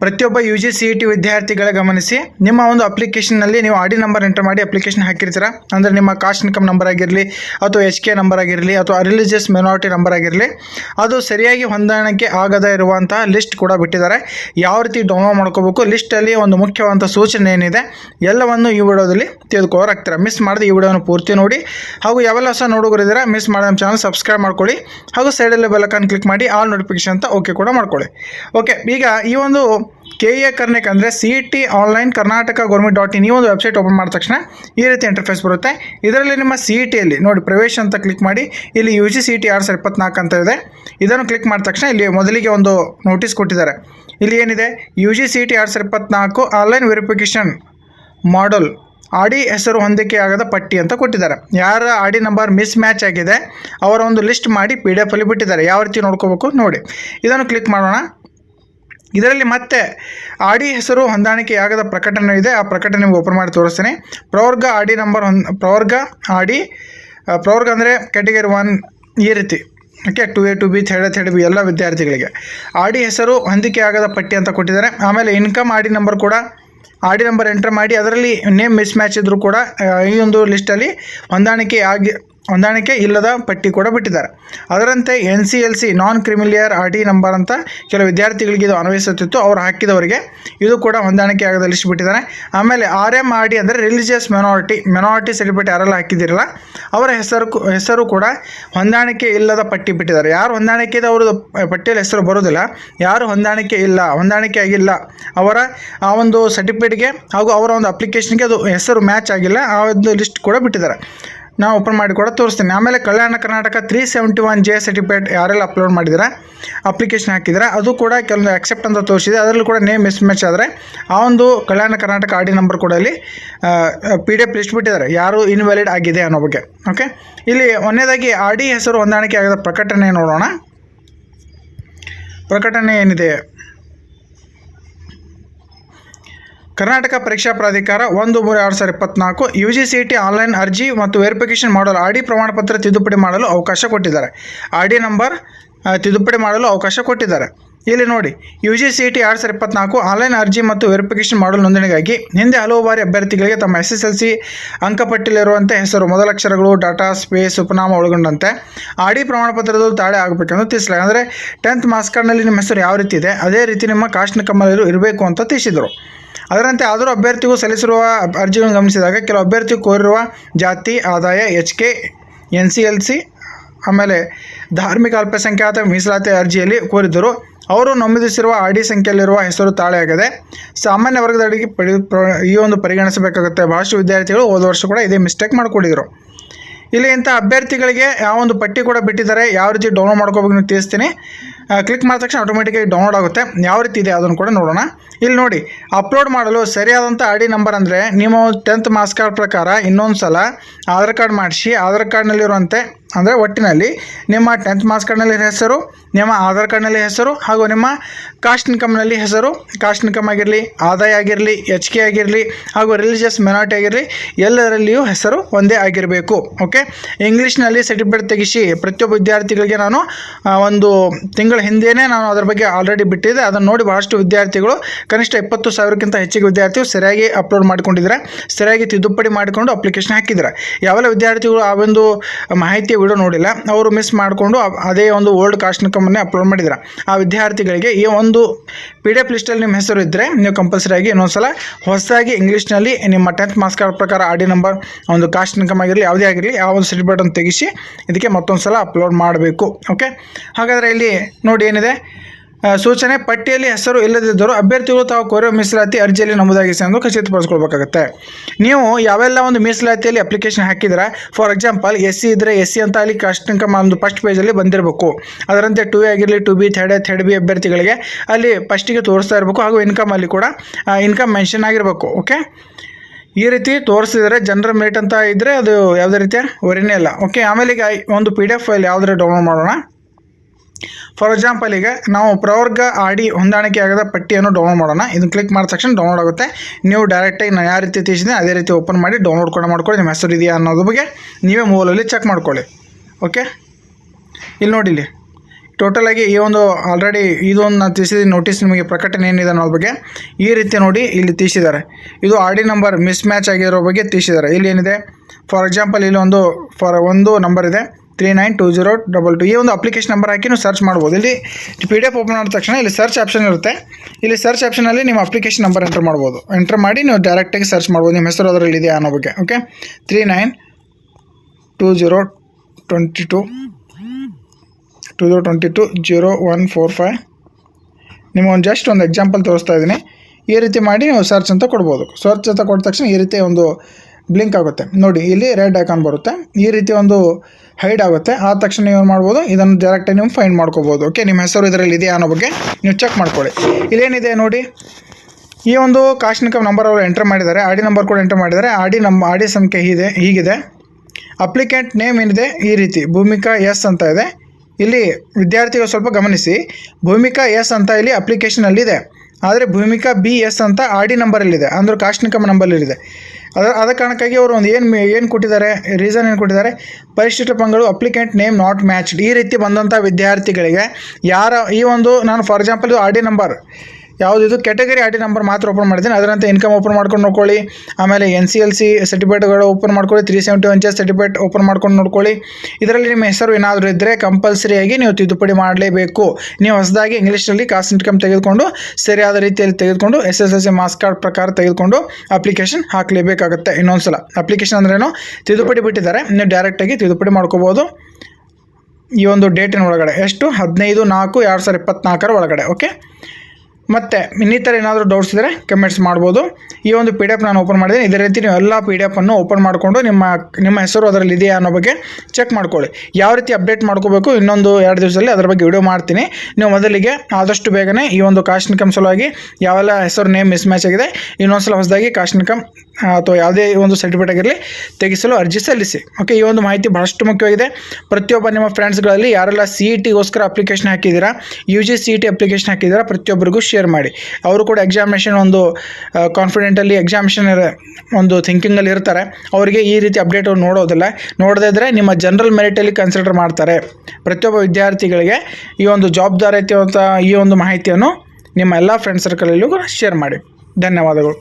ಪ್ರತಿಯೊಬ್ಬ U G C E T ವಿದ್ಯಾರ್ಥಿಗಳ ಗಮನಿಸಿ, ನಿಮ್ಮ ಒಂದು ಅಪ್ಲಿಕೇಶನ್ನಲ್ಲಿ ನೀವು ಆಡಿ ನಂಬರ್ ಎಂಟರ್ ಮಾಡಿ ಅಪ್ಲಿಕೇಶನ್ ಹಾಕಿರ್ತೀರ? ಅಂದರೆ ನಿಮ್ಮ ಕಾಸ್ಟ್ ಇನ್ಕಮ್ ನಂಬರ್ ಆಗಿರಲಿ, ಅಥವಾ ಎಚ್ ಕೆ ನಂಬರ್ ಆಗಿರಲಿ, ಅಥವಾ ರಿಲಿಜಿಯಸ್ ಮೆನಾರಿಟಿ ನಂಬರ್ ಆಗಿರಲಿ, ಅದು ಸರಿಯಾಗಿ ಹೊಂದಾಣಿಕೆ ಆಗದೇ ಇರುವಂತಹ ಲಿಸ್ಟ್ ಕೂಡ ಬಿಟ್ಟಿದ್ದಾರೆ. ಯಾವ ರೀತಿ ಡೌನ್ಲೋಡ್ ಮಾಡ್ಕೋಬೇಕು? ಲಿಸ್ಟಲ್ಲಿ ಒಂದು ಮುಖ್ಯವಾದಂಥ ಸೂಚನೆ ಏನಿದೆ? ಎಲ್ಲವನ್ನು ಈ ವಿಡಿಯೋದಲ್ಲಿ ತಿಳಿದುಕೋರಾಗ್ತೀರ ಮಿಸ್ ಮಾಡಿದ ಈ ವಿಡಿಯೋನ ಪೂರ್ತಿ ನೋಡಿ. ಹಾಗೂ ಯಾವೆಲ್ಲ ಹೊಸ ನೋಡುಗರಿದ್ದೀರಾ ಮಿಸ್ ಮಾಡಿದ ನಮ್ಮ ಚಾನಲ್ ಸಬ್ಸ್ಕ್ರೈಬ್ ಮಾಡ್ಕೊಳ್ಳಿ. ಹಾಗೂ ಸೈಡಲ್ಲಿ ಬೆಲಕನ್ ಕ್ಲಿಕ್ ಮಾಡಿ ಆಲ್ ನೋಟಿಫಿಕೇಶನ್ ಅಂತ ಓಕೆ ಕೂಡ ಮಾಡ್ಕೊಳ್ಳಿ. ಓಕೆ ಈಗ ಈ ಒಂದು ಕೆ ಎ ಕರ್ನೆಕ್ ಅಂದರೆ C T online Karnataka government dot in ಈ ಒಂದು ವೆಬ್ಸೈಟ್ ಓಪನ್ ಮಾಡಿದ ತಕ್ಷಣ ಈ ರೀತಿ ಇಂಟರ್ಫೇಸ್ ಬರುತ್ತೆ. ಇದರಲ್ಲಿ ನಿಮ್ಮ ಸಿ ಇ ಟಿಯಲ್ಲಿ ನೋಡಿ ಪ್ರವೇಶ ಅಂತ ಕ್ಲಿಕ್ ಮಾಡಿ, ಇಲ್ಲಿ U G C T R ಸಾವಿರ ಇಪ್ಪತ್ನಾಲ್ಕು ಅಂತ ಇದೆ. ಇದನ್ನು ಕ್ಲಿಕ್ ಮಾಡಿದ ತಕ್ಷಣ ಇಲ್ಲಿ ಮೊದಲಿಗೆ ಒಂದು ನೋಟಿಸ್ ಕೊಟ್ಟಿದ್ದಾರೆ. ಇಲ್ಲಿ ಏನಿದೆ? U G C T R ಸಾವಿರ ಇಪ್ಪತ್ನಾಲ್ಕು ಆನ್ಲೈನ್ ವೆರಿಫಿಕೇಷನ್ ಮಾಡಲ್ ಆಡಿ ಹೆಸರು ಹೊಂದಿಕೆಯಾಗದ ಪಟ್ಟಿ ಅಂತ ಕೊಟ್ಟಿದ್ದಾರೆ. ಯಾರ ಆಡಿ ನಂಬರ್ ಮಿಸ್ ಮ್ಯಾಚ್ ಆಗಿದೆ, ಅವರ ಒಂದು ಲಿಸ್ಟ್ ಮಾಡಿ ಪಿ ಡಿ ಎಫಲ್ಲಿ ಬಿಟ್ಟಿದ್ದಾರೆ. ಯಾವ ರೀತಿ ನೋಡ್ಕೋಬೇಕು? ನೋಡಿ. ಇದನ್ನು ಕ್ಲಿಕ್ ಮಾಡೋಣ. ಇದರಲ್ಲಿ ಮತ್ತೆ ಆಡಿ ಹೆಸರು ಹೊಂದಾಣಿಕೆಯಾಗದ ಪ್ರಕಟಣೆ ಇದೆ. ಆ ಪ್ರಕಟಣೆ ನಿಮಗೆ ಓಪನ್ ಮಾಡಿ ತೋರಿಸ್ತೇನೆ. ಪ್ರವರ್ಗ ಆಡಿ ನಂಬರ್ ಹೊಂದ್ ಪ್ರವರ್ಗ ಆಡಿ ಪ್ರವರ್ಗ ಅಂದರೆ ಕ್ಯಾಟಗರಿ ಒನ್ ಈ ರೀತಿ. Okay two A two B third third B ಎಲ್ಲ ವಿದ್ಯಾರ್ಥಿಗಳಿಗೆ. ಆಡಿ ಹೆಸರು ಹೊಂದಿಕೆಯಾಗದ ಪಟ್ಟಿ ಅಂತ ಕೊಟ್ಟಿದ್ದಾರೆ. ಆಮೇಲೆ ಇನ್ಕಮ್ ಆಡಿ ನಂಬರ್ ಕೂಡ ಆಡಿ ನಂಬರ್ ಎಂಟರ್ ಮಾಡಿ ಅದರಲ್ಲಿ ನೇಮ್ ಮಿಸ್ ಮ್ಯಾಚ್ ಇದ್ದರೂ ಕೂಡ ಈ ಒಂದು ಲಿಸ್ಟಲ್ಲಿ ಹೊಂದಾಣಿಕೆ ಆಗಿ ಹೊಂದಾಣಿಕೆ ಇಲ್ಲದ ಪಟ್ಟಿ ಕೂಡ ಬಿಟ್ಟಿದ್ದಾರೆ. ಅದರಂತೆ N C L C non creamy layer R T number ಅಂತ ಕೆಲವು ವಿದ್ಯಾರ್ಥಿಗಳಿಗೆ ಇದು ಅನ್ವಯಿಸುತ್ತಿತ್ತು. ಅವರು ಹಾಕಿದವರಿಗೆ ಇದು ಕೂಡ ಹೊಂದಾಣಿಕೆ ಆಗದ ಲಿಸ್ಟ್ ಬಿಟ್ಟಿದ್ದಾರೆ ಆಮೇಲೆ ಆರ್ ಎಂ ಆರ್ ಡಿ ಅಂದರೆ ರಿಲಿಜಿಯಸ್ ಮೆನಾರಿಟಿ ಮೆನಾರಿಟಿ ಸೆಲಿಬ್ರಿಟಿ ಯಾರೆಲ್ಲ ಹಾಕಿದಿರಲ್ಲ ಅವರ ಹೆಸರು ಹೆಸರು ಕೂಡ ಹೊಂದಾಣಿಕೆ ಇಲ್ಲದ ಪಟ್ಟಿ ಬಿಟ್ಟಿದ್ದಾರೆ. ಯಾರು ಹೊಂದಾಣಿಕೆ ಇದೆ ಅವ್ರದ್ದು ಪಟ್ಟಿಯಲ್ಲಿ ಹೆಸರು ಬರೋದಿಲ್ಲ ಯಾರು ಹೊಂದಾಣಿಕೆ ಇಲ್ಲ, ಹೊಂದಾಣಿಕೆ ಆಗಿಲ್ಲ, ಅವರ ಆ ಒಂದು ಸರ್ಟಿಫಿಕೇಟ್ಗೆ ಹಾಗೂ ಅವರ ಒಂದು ಅಪ್ಲಿಕೇಶನ್ಗೆ ಅದು ಹೆಸರು ಮ್ಯಾಚ್ ಆಗಿಲ್ಲ, ಆ ಒಂದು ಲಿಸ್ಟ್ ಕೂಡ ಬಿಟ್ಟಿದ್ದಾರೆ. ನಾವು ಓಪನ್ ಮಾಡಿ ಕೂಡ ತೋರಿಸ್ತೀನಿ. ಆಮೇಲೆ Kalyana Karnataka three seventy one J certificate ಯಾರೆಲ್ಲ ಅಪ್ಲೋಡ್ ಮಾಡಿದ್ದೀರಾ ಅಪ್ಲಿಕೇಶನ್ ಹಾಕಿದ್ದೀರಾ ಅದು ಕೂಡ ಕೆಲವೊಂದು ಆಕ್ಸೆಪ್ಟ್ ಅಂತ ತೋರಿಸಿದೆ. ಅದರಲ್ಲೂ ಕೂಡ ನೇಮ್ ಮಿಸ್ ಮ್ಯಾಚ್ ಆದರೆ ಆ ಒಂದು Kalyana Karnataka R D number ಕೂಡ ಇಲ್ಲಿ ಪಿ ಡಿ ಎಫ್ ಲಿಸ್ಟ್ ಬಿಟ್ಟಿದ್ದಾರೆ. ಯಾರು ಇನ್ವ್ಯಾಲಿಡ್ ಆಗಿದೆ ಅನ್ನೋ ಬಗ್ಗೆ. ಓಕೆ ಇಲ್ಲಿ ಒಂದನೇದಾಗಿ ಆರ್ ಡಿ ಹೆಸರು ಹೊಂದಾಣಿಕೆ ಆಗದ ಪ್ರಕಟಣೆ ನೋಡೋಣ. ಪ್ರಕಟಣೆ ಏನಿದೆ? ಕರ್ನಾಟಕ ಪರೀಕ್ಷಾ ಪ್ರಾಧಿಕಾರ ಒಂದು ಮೂರು ಎರಡು ಸಾವಿರದ ಇಪ್ಪತ್ನಾಲ್ಕು U G C T online ಅರ್ಜಿ ಮತ್ತು ವೆರಿಫಿಕೇಶನ್ ಮಾಡಲು ಆರ್ ಡಿ ಪ್ರಮಾಣಪತ್ರ ತಿದ್ದುಪಡಿ ಮಾಡಲು ಅವಕಾಶ ಕೊಟ್ಟಿದ್ದಾರೆ. ಆರ್ ಡಿ ನಂಬರ್ ತಿದ್ದುಪಡಿ ಮಾಡಲು ಅವಕಾಶ ಕೊಟ್ಟಿದ್ದಾರೆ. ಇಲ್ಲಿ ನೋಡಿ ಯು ಜಿ ಸಿ ಟಿ ಎರಡು ಸಾವಿರದ ಇಪ್ಪತ್ನಾಲ್ಕು ಆನ್ಲೈನ್ ಅರ್ಜಿ ಮತ್ತು ವೆರಿಫಿಕೇಶನ್ ಮಾಡಲು ನೋಂದಣಿಗಾಗಿ ಹಿಂದೆ ಹಲವು ಬಾರಿ ಅಭ್ಯರ್ಥಿಗಳಿಗೆ ತಮ್ಮ ಎಸ್ ಎಸ್ ಎಲ್ ಸಿ ಅಂಕಪಟ್ಟಿಲಿರುವಂತೆ ಹೆಸರು ಮೊದಲಕ್ಷರಗಳು ಡಾಟಾ, ಸ್ಪೇಸ್, ಉಪನಾಮ ಒಳಗೊಂಡಂತೆ ಡಿ ಪ್ರಮಾಣಪತ್ರದಲ್ಲಿ ತಾಳೆ ಆಗಬೇಕೆಂದು ತಿಳಿಸಲಾಗಿದೆ. ಅಂದರೆ ಟೆಂತ್ ಮಾರ್ಕ್ಸ್ ನಿಮ್ಮ ಹೆಸರು ಯಾವ ರೀತಿ ಇದೆ, ಅದೇ ರೀತಿ ನಿಮ್ಮ ಕಾಶ್ನ ಕಮ್ಮಲು ಇರಬೇಕು ಅಂತ ತಿಳಿಸಿದರು. ಅದರಂತೆ ಆದರೂ ಅಭ್ಯರ್ಥಿಗೂ ಸಲ್ಲಿಸಿರುವ ಅರ್ಜಿಗಳನ್ನು ಗಮನಿಸಿದಾಗ ಕೆಲವು ಅಭ್ಯರ್ಥಿ ಕೋರಿರುವ ಜಾತಿ, ಆದಾಯ, H K, N C, L C, ಆಮೇಲೆ ಧಾರ್ಮಿಕ ಅಲ್ಪಸಂಖ್ಯಾತ ಮೀಸಲಾತಿ ಅರ್ಜಿಯಲ್ಲಿ ಕೋರಿದ್ದರು. ಅವರು ನಮೂದಿಸಿರುವ ಆರ್ ಡಿ ಸಂಖ್ಯೆಯಲ್ಲಿರುವ ಹೆಸರು ತಾಳೆಯಾಗಿದೆ. ಸಾಮಾನ್ಯ ವರ್ಗದ ಅಡಿಗೆ ಪಡಿ ಈ ಒಂದು ಪರಿಗಣಿಸಬೇಕಾಗುತ್ತೆ. ಭಾಷೆ ವಿದ್ಯಾರ್ಥಿಗಳು ಹೋದ ವರ್ಷ ಕೂಡ ಇದೇ ಮಿಸ್ಟೇಕ್ ಮಾಡ್ಕೊಂಡಿದ್ರು ಇಲ್ಲಿ ಇಂಥ ಅಭ್ಯರ್ಥಿಗಳಿಗೆ ಯಾವ ಒಂದು ಪಟ್ಟಿ ಕೂಡ ಬಿಟ್ಟಿದ್ದಾರೆ, ಯಾವ ರೀತಿ ಡೌನ್ಲೋಡ್ ಮಾಡ್ಕೋಬೇಕು ತಿಳಿಸ್ತೀನಿ. ಕ್ಲಿಕ್ ಮಾಡಿದ ತಕ್ಷಣ ಆಟೋಮೆಟಿಕಾಗಿ ಡೌನ್ಲೋಡ್ ಆಗುತ್ತೆ. ಯಾವ ರೀತಿ ಇದೆ ಅದನ್ನು ಕೂಡ ನೋಡೋಣ. ಇಲ್ಲಿ ನೋಡಿ ಅಪ್ಲೋಡ್ ಮಾಡಲು ಸರಿಯಾದಂಥ ಐ ಡಿ ನಂಬರ್ ಅಂದರೆ ನಿಮ್ಮ ಟೆಂತ್ ಮಾರ್ಕ್ಸ್ ಕಾರ್ಡ್ ಪ್ರಕಾರ ಇನ್ನೊಂದು ಸಲ ಆಧಾರ್ ಕಾರ್ಡ್ ಮಾಡಿಸಿ, ಆಧಾರ್ ಕಾರ್ಡ್ನಲ್ಲಿರುವಂತೆ ಅಂದರೆ ಒಟ್ಟಿನಲ್ಲಿ ನಿಮ್ಮ ಟೆಂತ್ ಮಾರ್ಕ್ಸ್ ಕಾರ್ಡ್ನಲ್ಲಿ ಹೆಸರು, ನಿಮ್ಮ ಆಧಾರ್ ಕಾರ್ಡ್ನಲ್ಲಿ ಹೆಸರು ಹಾಗೂ ನಿಮ್ಮ ಕಾಸ್ಟ್ ಇನ್ಕಮ್ನಲ್ಲಿ ಹೆಸರು ಕಾಸ್ಟ್ ಇನ್ಕಮ್ ಆಗಿರಲಿ, ಆದಾಯ ಆಗಿರಲಿ ಎಚ್ ಕೆ ಆಗಿರಲಿ ಹಾಗೂ ರಿಲಿಜಿಯಸ್ ಮೆನಾರಿಟಿ ಆಗಿರಲಿ, ಎಲ್ಲರಲ್ಲಿಯೂ ಹೆಸರು ಒಂದೇ ಆಗಿರಬೇಕು ಓಕೆ ಇಂಗ್ಲೀಷ್ನಲ್ಲಿ ಸರ್ಟಿಫಿಕೇಟ್ ತೆಗಿಸಿ ಪ್ರತಿಯೊಬ್ಬ ವಿದ್ಯಾರ್ಥಿಗಳಿಗೆ ನಾನು ಒಂದು ತಿಂಗಳ ಹಿಂದೆಯೇ ನಾನು ಅದರ ಬಗ್ಗೆ ಆಲ್ರೆಡಿ ಬಿಟ್ಟಿದ್ದೆ. ಅದನ್ನು ನೋಡಿ ಬಹಳಷ್ಟು ವಿದ್ಯಾರ್ಥಿಗಳು, ಕನಿಷ್ಠ ಇಪ್ಪತ್ತು ಸಾವಿರಕ್ಕಿಂತ ಹೆಚ್ಚಿಗೆ ವಿದ್ಯಾರ್ಥಿಗಳು ಸರಿಯಾಗಿ ಅಪ್ಲೋಡ್ ಮಾಡಿಕೊಂಡಿದ್ದಾರೆ. ಸರಿಯಾಗಿ ತಿದ್ದುಪಡಿ ಮಾಡಿಕೊಂಡು ಅಪ್ಲಿಕೇಶನ್ ಹಾಕಿದ್ದಾರೆ. ಯಾವೆಲ್ಲ ವಿದ್ಯಾರ್ಥಿಗಳು ಆ ಒಂದು ಮಾಹಿತಿಯ ವಿಡಿಯೋ ನೋಡಿಲ್ಲ. ಅವರು ಮಿಸ್ ಮಾಡಿಕೊಂಡು ಅದೇ ಒಂದು ಓಲ್ಡ್ ಕಾಸ್ಟ್ ಇನ್ಕಮನ್ನೇ ಅಪ್ಲೋಡ್ ಮಾಡಿದ್ರು. ಆ ವಿದ್ಯಾರ್ಥಿಗಳಿಗೆ ಈ ಒಂದು ಪಿ ಡಿ ಎಫ್ ಲಿಸ್ಟಲ್ಲಿ ನಿಮ್ಮ ಹೆಸರು ಇದ್ದರೆ ನೀವು ಕಂಪಲ್ಸರಿ ಆಗಿ ಇನ್ನೊಂದ್ಸಲ ಹೊಸದಾಗಿ ಇಂಗ್ಲೀಷ್ನಲ್ಲಿ ನಿಮ್ಮ ಟೆಂತ್ ಮಾರ್ಕ್ಸ್ ಕಾರ್ಡ್ ಪ್ರಕಾರ ಆರ್ ಡಿ ನಂಬರ್ ಒಂದು ಕಾಸ್ಟ್ ಇನ್ಕಮ್ ಆಗಿರಲಿ, ಯಾವುದೇ ಆಗಿರಲಿ ಆ ಒಂದು ಸರ್ಟಿಫಿಕೇಟ್ ಬಟನ್ ತೆಗಿಸಿ, ಇದಕ್ಕೆ ಮತ್ತೊಂದು ಸಲ ಅಪ್ಲೋಡ್ ಮಾಡಬೇಕು. ಓಕೆ ಹಾಗಾದರೆ ಇಲ್ಲಿ ನೋಡಿ ಏನಿದೆ? ಸೂಚನೆ, ಪಟ್ಟಿಯಲ್ಲಿ ಹೆಸರು ಇಲ್ಲದಿದ್ದರೂ ಅಭ್ಯರ್ಥಿಗಳು ತಾವು ಕೋರಿರುವ ಮೀಸಲಾತಿ ಅರ್ಜಿಯಲ್ಲಿ ನಮೂದಾಗಿಸಿ ಎಂದು ಖಚಿತಪಡಿಸ್ಕೊಳ್ಬೇಕಾಗುತ್ತೆ. ನೀವು ಯಾವೆಲ್ಲ ಒಂದು ಮೀಸಲಾತಿಯಲ್ಲಿ ಅಪ್ಲಿಕೇಶನ್ ಹಾಕಿದ್ರೆ ಫಾರ್ ಎಕ್ಸಾಂಪಲ್ ಎಸ್ ಸಿ ಇದ್ದರೆ ಎಸ್ ಸಿ ಅಂತ ಅಲ್ಲಿ ಇನ್ಕಮ್ ಒಂದು ಫಸ್ಟ್ ಪೇಜಲ್ಲಿ ಬಂದಿರಬೇಕು. ಅದರಂತೆ ಟು ಆಗಿರಲಿ two B third third B ಅಭ್ಯರ್ಥಿಗಳಿಗೆ ಅಲ್ಲಿ ಫಸ್ಟಿಗೆ ತೋರಿಸ್ತಾ ಇರಬೇಕು. ಹಾಗೂ ಇನ್ಕಮ್ ಅಲ್ಲಿ ಕೂಡ ಇನ್ಕಮ್ ಮೆನ್ಷನ್ ಆಗಿರಬೇಕು ಓಕೆ ಈ ರೀತಿ ತೋರಿಸಿದರೆ ಜನರಲ್ ಮೇಟ್ ಅಂತ ಇದ್ದರೆ ಅದು ಯಾವುದೇ ರೀತಿಯ ವರಿನೇ ಇಲ್ಲ ಓಕೆ ಆಮೇಲೆ ಈಗ ಒಂದು ಪಿ ಡಿ ಎಫ್ ಫೈಲ್ ಯಾವುದಾದ್ರು ಡೌನ್ಲೋಡ್ ಮಾಡೋಣ. ಫಾರ್ ಎಕ್ಸಾಂಪಲ್ ಈಗ ನಾವು ಪ್ರವರ್ಗ ಆಡಿ ಹೊಂದಾಣಿಕೆ ಆಗದ ಪಟ್ಟಿಯನ್ನು ಡೌನ್ಲೋಡ್ ಮಾಡೋಣ. ಇದನ್ನು ಕ್ಲಿಕ್ ಮಾಡಿದ ತಕ್ಷಣ ಡೌನ್ಲೋಡ್ ಆಗುತ್ತೆ. ನೀವು ಡೈರೆಕ್ಟಾಗಿ ನಾನು ಯಾವ ರೀತಿ ತಿಳಿಸಿದೆ ಅದೇ ರೀತಿ ಓಪನ್ ಮಾಡಿ ಡೌನ್ಲೋಡ್ ಕೂಡ ಮಾಡ್ಕೊಳ್ಳಿ. ನಿಮ್ಮ ಹೆಸರು ಇದೆಯಾ ಅನ್ನೋದ್ರ ಬಗ್ಗೆ ನೀವೇ ಮೂಲಲ್ಲಿ ಚೆಕ್ ಮಾಡ್ಕೊಳ್ಳಿ. ಓಕೆ ಇಲ್ಲಿ ನೋಡಿ ಇಲ್ಲಿ. ಟೋಟಲ್ ಆಗಿ ಈ ಒಂದು ಆಲ್ರೆಡಿ ಇದೊಂದು ನಾನು ತಿಳಿಸಿದ ನೋಟಿಸ್ ನಿಮಗೆ ಪ್ರಕಟಣೆ ಏನಿದೆ ಅನ್ನೋದ್ರ ಬಗ್ಗೆ ಈ ರೀತಿ ನೋಡಿ ಇಲ್ಲಿ ತಿಳಿಸಿದ್ದಾರೆ ಇದು R D number miss match ಆಗಿರೋ ಬಗ್ಗೆ ತಿಳಿಸಿದ್ದಾರೆ ಇಲ್ಲಿ ಏನಿದೆ? ಫಾರ್ ಎಕ್ಸಾಂಪಲ್ ಇಲ್ಲಿ ಒಂದು ಫಾರ್ ಒಂದು ನಂಬರ್ ಇದೆ. Three nine two zero double two ಈ ಒಂದು ಅಪ್ಲಿಕೇಶನ್ ನಂಬರ್ ಹಾಕಿ ನೀವು ಸರ್ಚ್ ಮಾಡ್ಬೋದು. ಇಲ್ಲಿ ಪಿ ಡಿ ಎಫ್ ಓಪನ್ ಮಾಡಿದ ತಕ್ಷಣ ಇಲ್ಲಿ ಸರ್ಚ್ ಆಪ್ಷನ್ ಇರುತ್ತೆ. ಇಲ್ಲಿ ಸರ್ಚ್ ಆಪ್ಷನಲ್ಲಿ ನಿಮ್ಮ ಅಪ್ಲಿಕೇಶನ್ ನಂಬರ್ ಎಂಟರ್ ಮಾಡ್ಬೋದು. ಎಂಟರ್ ಮಾಡಿ ನೀವು ಡೈರೆಕ್ಟಾಗಿ ಸರ್ಚ್ ಮಾಡ್ಬೋದು. ನಿಮ್ಮ ಹೆಸರು ಅದರಲ್ಲಿ ಇದೆಯಾ ಅನ್ನೋ ಬಗ್ಗೆ okay three nine two zero twenty two two zero twenty two zero one four five ನಿಮಗೊಂದು ಜಸ್ಟ್ ಒಂದು ಎಕ್ಸಾಂಪಲ್ ತೋರಿಸ್ತಾ ಇದ್ದೀನಿ. ಈ ರೀತಿ ಮಾಡಿ ನೀವು ಸರ್ಚ್ ಅಂತ ಕೊಡ್ಬೋದು. ಸರ್ಚ್ ಅಂತ ಕೊಟ್ಟ ತಕ್ಷಣ ಈ ರೀತಿ ಒಂದು ಬ್ಲಿಂಕ್ ಆಗುತ್ತೆ. ನೋಡಿ, ಇಲ್ಲಿ ರೆಡ್ ಐಕಾನ್ ಬರುತ್ತೆ. ಈ ರೀತಿ ಒಂದು ಹೈಡ್ ಆಗುತ್ತೆ. ಆದ ತಕ್ಷಣ ನೀವು ಏನು ಮಾಡ್ಬೋದು? ಇದನ್ನು ಡೈರೆಕ್ಟಾಗಿ ನೀವು ಫೈಂಡ್ ಮಾಡ್ಕೋಬೋದು. ಓಕೆ ನಿಮ್ಮ ಹೆಸರು ಇದರಲ್ಲಿ ಇದೆಯಾ ಅನ್ನೋ ಬಗ್ಗೆ ನೀವು ಚೆಕ್ ಮಾಡ್ಕೊಳ್ಳಿ. ಇಲ್ಲೇನಿದೆ ನೋಡಿ? ಈ ಒಂದು ಇನ್ಕಮ್ ನಂಬರ್ ಅವರು ಎಂಟರ್ ಮಾಡಿದ್ದಾರೆ. ಆರ್ ಡಿ ನಂಬರ್ ಕೂಡ ಎಂಟರ್ ಮಾಡಿದ್ದಾರೆ. ಆರ್ ಡಿ ನಮ್ಮ ಆರ್ ಡಿ ಸಂಖ್ಯೆ ಇದೆ ಹೀಗಿದೆ. ಅಪ್ಲಿಕೆಂಟ್ ನೇಮ್ ಏನಿದೆ? ಈ ರೀತಿ. ಭೂಮಿಕಾ ಎಸ್ ಅಂತ ಇದೆ. ಇಲ್ಲಿ ವಿದ್ಯಾರ್ಥಿಗಳು ಸ್ವಲ್ಪ ಗಮನಿಸಿ. ಭೂಮಿಕಾ ಎಸ್ ಅಂತ ಇಲ್ಲಿ ಅಪ್ಲಿಕೇಶನಲ್ಲಿದೆ ಆದರೆ ಭೂಮಿಕಾ ಬಿ ಎಸ್ ಅಂತ ಆರ್ ಡಿ ನಂಬರಲ್ಲಿದೆ ಅಂದರೆ ಕಾಸ್ಟ್ ಇನ್ಕಮ್ ನಂಬರಲ್ಲಿದೆ ಅದ ಅದ ಕಾರಣಕ್ಕಾಗಿ ಅವರು ಒಂದು ಏನು ಏನು ಕೊಟ್ಟಿದ್ದಾರೆ ರೀಸನ್ ಏನು ಕೊಟ್ಟಿದ್ದಾರೆ ಪರಿಶಿಷ್ಟ ಪಂಗಳು ಅಪ್ಲಿಕೆಂಟ್ ನೇಮ್ ನಾಟ್ ಮ್ಯಾಚ್ಡ್ ಈ ರೀತಿ ಬಂದಂಥ ವಿದ್ಯಾರ್ಥಿಗಳಿಗೆ ಯಾರ ಈ ಒಂದು, ನಾನು for example R D number ಯಾವುದಿದು category R D number ಮಾತ್ರ ಓಪನ್ ಮಾಡಿದ್ದೀನಿ ಅದರಂತೆ ಇನ್ಕಮ್ ಓಪನ್ ಮಾಡ್ಕೊಂಡು ನೋಡ್ಕೊಳ್ಳಿ. ಆಮೇಲೆ ಎನ್ ಸಿ ಎಲ್ ಸಿ ಸರ್ಟಿಫಿಕೇಟ್ಗಳು ಓಪನ್ ಮಾಡ್ಕೊಳ್ಳಿ. Three seventy one J certificate open ಮಾಡ್ಕೊಂಡು ನೋಡ್ಕೊಳ್ಳಿ. ಇದರಲ್ಲಿ ನಿಮ್ಮ ಹೆಸರು ಏನಾದರೂ ಇದ್ದರೆ ಕಂಪಲ್ಸರಿಯಾಗಿ ನೀವು ತಿದ್ದುಪಡಿ ಮಾಡಲೇಬೇಕು. ನೀವು ಹೊಸದಾಗಿ ಇಂಗ್ಲೀಷಲ್ಲಿ ಕಾಸ್ಟ್ ಇನ್ಕಮ್ ತೆಗೆದುಕೊಂಡು, ಸರಿಯಾದ ರೀತಿಯಲ್ಲಿ ತೆಗೆದುಕೊಂಡು S S L C marks card ಪ್ರಕಾರ ತೆಗೆದುಕೊಂಡು ಅಪ್ಲಿಕೇಶನ್ ಹಾಕಲೇಬೇಕಾಗುತ್ತೆ. ಇನ್ನೊಂದು ಸಲ ಅಪ್ಲಿಕೇಶನ್ ಅಂದ್ರೇನು ತಿದ್ದುಪಡಿ ಬಿಟ್ಟಿದ್ದಾರೆ. ನೀವು ಡೈರೆಕ್ಟಾಗಿ ತಿದ್ದುಪಡಿ ಮಾಡ್ಕೋಬೋದು. ಈ ಒಂದು ಡೇಟಿನ ಒಳಗಡೆ. ಎಷ್ಟು? ಹದಿನೈದು ನಾಲ್ಕು ಎರಡು ಸಾವಿರದ ಇಪ್ಪತ್ತ್ನಾಲ್ಕರ ಒಳಗಡೆ. ಓಕೆ ಮತ್ತು ಇನ್ನಿತರ ಏನಾದರೂ ಡೌಟ್ಸ್ ಇದ್ದರೆ ಕಮೆಂಟ್ಸ್ ಮಾಡ್ಬೋದು. ಈ ಒಂದು ಪಿ ಡಿ ಎಫ್ ನಾನು ಓಪನ್ ಮಾಡಿದ್ದೀನಿ. ಇದೇ ರೀತಿ ನೀವು ಎಲ್ಲ ಪಿ ಡಿ ಎಫನ್ನು ಓಪನ್ ಮಾಡಿಕೊಂಡು ನಿಮ್ಮ ನಿಮ್ಮ ಹೆಸರು ಅದರಲ್ಲಿ ಇದೆಯಾ ಅನ್ನೋ ಬಗ್ಗೆ ಚೆಕ್ ಮಾಡ್ಕೊಳ್ಳಿ. ಯಾವ ರೀತಿ ಅಪ್ಡೇಟ್ ಮಾಡ್ಕೋಬೇಕು? ಇನ್ನೊಂದು ಎರಡು ದಿವಸದಲ್ಲಿ ಅದರ ಬಗ್ಗೆ ವಿಡಿಯೋ ಮಾಡ್ತೀನಿ. ನೀವು ಮೊದಲಿಗೆ ಆದಷ್ಟು ಬೇಗನೆ ಈ ಒಂದು ಕಾಸ್ಟ್ ಇನ್ಕಮ್ ಸಲುವಾಗಿ ಯಾವೆಲ್ಲ ಹೆಸರು ನೇಮ್ ಮಿಸ್ ಮ್ಯಾಚ್ ಆಗಿದೆ, ಇನ್ನೊಂದ್ಸಲ ಹೊಸದಾಗಿ ಕಾಸ್ಟ್ ಇನ್ಕಮ್ ಅಥವಾ ಯಾವುದೇ ಒಂದು ಸರ್ಟಿಫಿಕೇಟ್ ಆಗಿರಲಿ ತೆಗೆಸಲು ಅರ್ಜಿ ಸಲ್ಲಿಸಿ. ಓಕೆ ಈ ಒಂದು ಮಾಹಿತಿ ಬಹಳಷ್ಟು ಮುಖ್ಯವಾಗಿದೆ. ಪ್ರತಿಯೊಬ್ಬ ನಿಮ್ಮ ಫ್ರೆಂಡ್ಸ್ಗಳಲ್ಲಿ ಯಾರೆಲ್ಲ ಸಿ ಇ ಟಿಗೋಸ್ಕರ ಅಪ್ಲಿಕೇಶನ್ ಹಾಕಿದ್ದೀರಾ U G C E T application ಹಾಕಿದ್ದೀರಾ, ಪ್ರತಿಯೊಬ್ಬರಿಗೂ ಶೇರ್ ಮಾಡಿ. ಅವರು ಕೂಡ ಎಕ್ಸಾಮಿನೇಷನ್ ಒಂದು ಕಾನ್ಫಿಡೆಂಟಲ್ಲಿ ಎಕ್ಸಾಮಿನೇಷನ್ ಒಂದು ಥಿಂಕಿಂಗಲ್ಲಿ ಇರ್ತಾರೆ. ಅವರಿಗೆ ಈ ರೀತಿ ಅಪ್ಡೇಟ್ ನೋಡೋದಿಲ್ಲ. ನೋಡದೇ ಇದ್ದರೆ ನಿಮ್ಮ ಜನರಲ್ ಮೆರಿಟಲ್ಲಿ ಕನ್ಸಿಡರ್ ಮಾಡ್ತಾರೆ. ಪ್ರತಿಯೊಬ್ಬ ವಿದ್ಯಾರ್ಥಿಗಳಿಗೆ ಈ ಒಂದು ಜವಾಬ್ದಾರಿಯುತ ಈ ಒಂದು ಮಾಹಿತಿಯನ್ನು ನಿಮ್ಮ ಎಲ್ಲ ಫ್ರೆಂಡ್ ಸರ್ಕಲಲ್ಲೂ ಕೂಡ ಶೇರ್ ಮಾಡಿ. ಧನ್ಯವಾದಗಳು.